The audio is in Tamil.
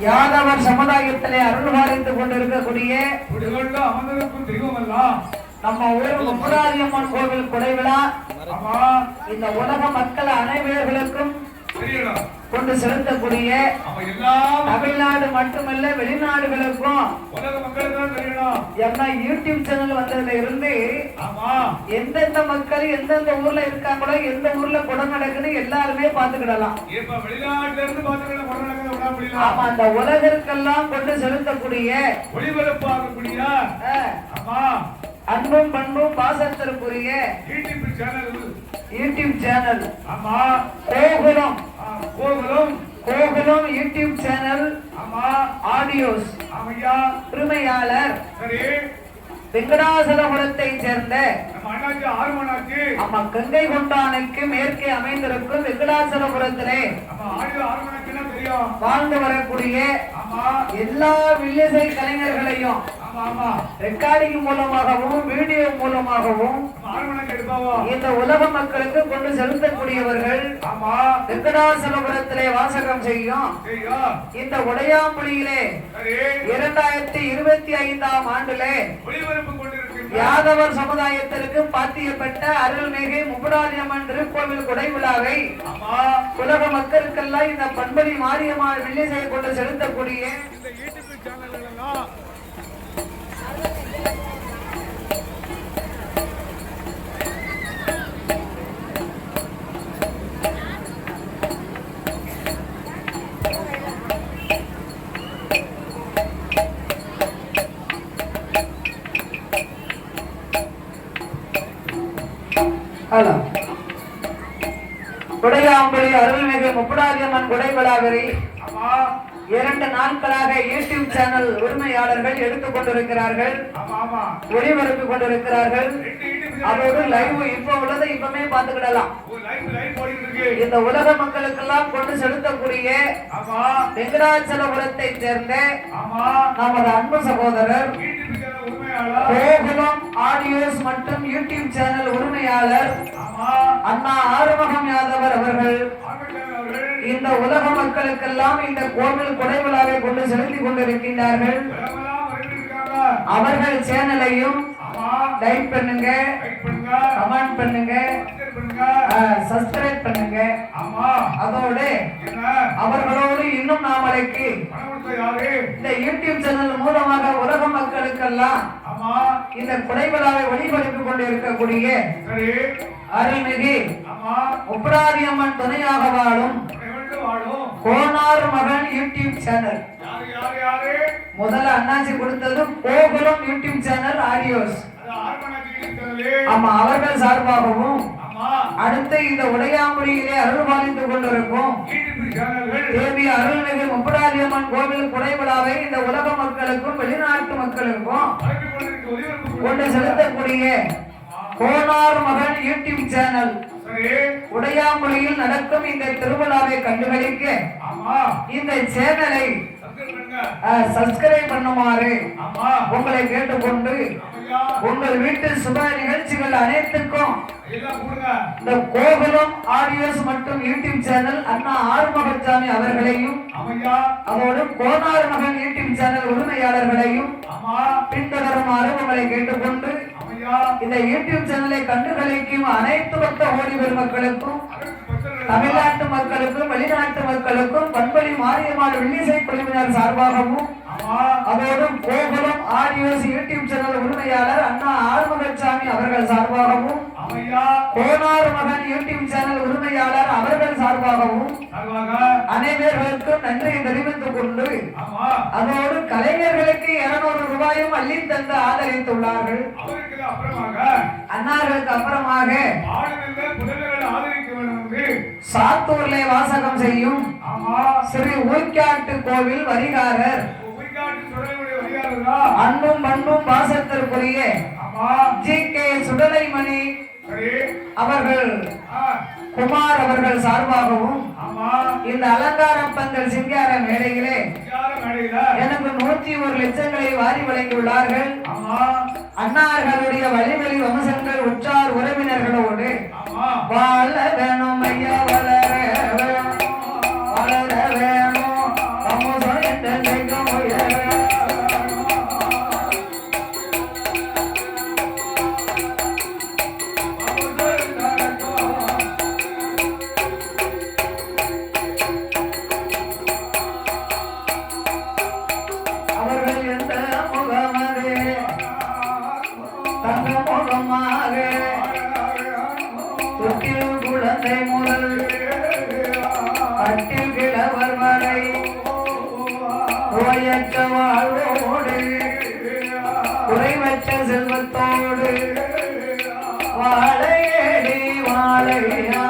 யாதவர் சமுதாயத்திலே அருள் பாலித்துக் கொண்டிருக்கக்கூடிய குடிகொண்டு அமர்ந்திருக்கும் தெய்வம் எல்லாம் நம்ம ஊர் முப்பதாரியம்மன் கோவில் குடைவிழா. இந்த உலக மக்கள் அனைவர்களுக்கும் கொண்டு செலுத்தக்கூடிய தமிழ்நாடு மட்டுமல்ல வெளிநாடுகளுக்கும் என்ன யூடியூப் சேனல் வந்ததுல இருந்து எந்தெந்த மக்கள் எந்தெந்த ஊர்ல இருக்காங்களோ எந்த ஊர்ல குடம் நடக்குன்னு எல்லாருமே பாத்துக்கிடலாம் ஆமா அந்த உலகிற்கெல்லாம் கொண்டு செலுத்தக்கூடிய ஆமா அன்பும் பண்பும் பாசத்திற்குரிய யூடியூப் சேனல் யூடியூப் சேனல். ஆமா. Gokulam Gokulam Gokulam YouTube channel. ஆமா. ஆடியோஸ். ஆமையா. உரிமையாளர் சரி. வெங்கடாசலபுரத்தை சேர்ந்த நம்ம கங்கை கொண்டானுக்கு மேற்கே அமைந்திருக்கும் வெங்கடாசலபுரத்திலே வாழ்ந்து வரக்கூடிய ஆமா. எல்லா வில்லிசை கலைஞர்களையும் ஆமா ஆமா ரெக்கார்டிங் மூலமாகவும் வீடியோ மூலமாகவும் இந்த உலக மக்களுக்கு கொண்டு செலுத்தக்கூடியவர்கள் ஆமா. வெங்கடாசலபுரத்திலே வாசகம் செய்யும். இந்த உடையாம்புலியிலே இரண்டாயிரத்தி இருபத்தி ஐந்தாம் ஆண்டிலே யாதவர் சமுதாயத்திற்கு பாத்தியப்பட்ட அருள்மிகு முப்படாதியம்மன் திருக்கோவில் குடை விழாவை உலக மக்களுக்கெல்லாம் இந்த பண்படி மாரியம்மாள் வில்லிசை கொண்டு செலுத்தக்கூடிய எல்லாம் ஹலோ குடையாம்புலி அருள்மிகு முப்படாதியம்மன் ஆமா இரண்டு நாட்களாக யூடியூப் சேனல் உரிமையாளர்கள் எடுத்துக் கொண்டிருக்கிறார்கள். ஒளிபரப்பு கொண்டிருக்கிறார்கள். அதோடு லைவ் இப்ப உள்ளதை இப்பமே பார்த்துக்கிடலாம். இந்த உலக மக்களுக்கெல்லாம் கொண்டு செலுத்தக்கூடிய வெங்கடாச்சலபுரத்தை சேர்ந்த நமது அன்பு சகோதரர் கோகுலம் ஆடியோஸ் மற்றும் யூடியூப் சேனல் உரிமையாளர் அண்ணா ஆறுமுகம் யாதவர் அவர்கள். இந்த உலக மக்களுக்கெல்லாம் இந்த கோவில் கொடை விழாவை கொண்டு செலுத்திக் கொண்டிருக்கின்றார்கள். அவர்கள் சேனலையும் லைக் பண்ணுங்க கமெண்ட் பண்ணுங்க சப்ஸ்கிரைப் பண்ணுங்க. அதோடு அவர்களோடு இன்னும் நாமளைக்கு இந்த யூடியூப் சேனல் மூலமாக உலக மக்களுக்கெல்லாம் இந்த கொடை விழாவை ஒளிபரப்பிக் கொண்டிருக்கக்கூடிய அருள்மிகு ஆமா. முப்படாதியம்மன் துணையாக வாழும் கோனார் மகன் யூடியூப் சேனல். முதல்ல அண்ணாச்சி கொடுத்தது கோகுலம் யூடியூப் சேனல் ஆடியோஸ். ஆமா அவர்கள் சார்பாகவும் அடுத்து இந்த உடையாமொழியிலே அருள் பாலித்துக் கொண்டிருக்கும் தேவி அருள்மிகு முப்படாதியம்மன் கோவில் குடை விழாவை இந்த உலக மக்களுக்கும் வெளிநாட்டு மக்களுக்கும் கொண்டு செலுத்தக்கூடிய கோனார் மகன் யூடியூப் சேனல். உடையாமொழியில் நடக்கும் இந்த திருவிழாவை கண்டுகளிக்க இந்த சேனலை சப்ஸ்கிரைப் பண்ணுமாறு உங்களை கேட்டுக்கொண்டு உங்கள் வீட்டு சுப நிகழ்ச்சிகள் அனைத்துக்கும் இந்த கோகுலம் ஆடியோஸ் மற்றும் யூடியூப் சேனல் அண்ணா ஆறுமுகசாமி அவர்களையும் அதோடு கோனார் மகன் யூடியூப் சேனல் உரிமையாளர்களையும் உங்களை கேட்டுக்கொண்டு இந்த யூடியூப் சேனலை கண்டுகளிக்கும் அனைத்து பக்த ஓடி பெருமக்களுக்கும் தமிழ்நாட்டு மக்களுக்கும் வெளிநாட்டு மக்களுக்கும் பண்பொழி மாரியம்மாள் வில்லிசை குழுவினர் சார்பாகவும் ஆமா. அதோடு கோகுலம் ஆடியோஸ் யூடியூப் சேனல் உரிமையாளர் அண்ணா ஆறுமுகசாமி அவர்கள் சார்பாகவும் கோனார் மகன் யூடியூப் சேனல் உரிமையாளர் சார்பாகவும் சார்பாக அனைவர்களுக்கும் நன்றியை தெரிவித்துக் கொண்டு அதோடு கலைஞர்களுக்கு இருநூறு ரூபாயும் அள்ளி தந்து ஆதரித்துள்ளார்கள். அன்னார்களுக்கு அப்புறமாக சாத்தூர்லே வாசகம் செய்யும் ஸ்ரீ ஊர்க்காட்டு கோவில் வரிகாரர் அன்பும் பண்பும் பாசத்திற்குரிய ஆமா ஜி கே சுடலைமணி சரி அவர்கள் ஆ, குமார் அவர்கள் சார்பாகவும் இந்த அலங்கார பந்தல் சிங்கார மேடையிலே எனக்கு நூற்றி ஒரு லட்சங்களை வாரி வழங்கியுள்ளார்கள். அன்னார்களுடைய வழிவழி வம்சங்கள் உற்றார் உறவினர்களோடு வாழ வேணும் ஐயா வளர நோயற்ற வாழ்வோடு குறைவற்ற செல்வத்தோடு வாழையடி வாழையா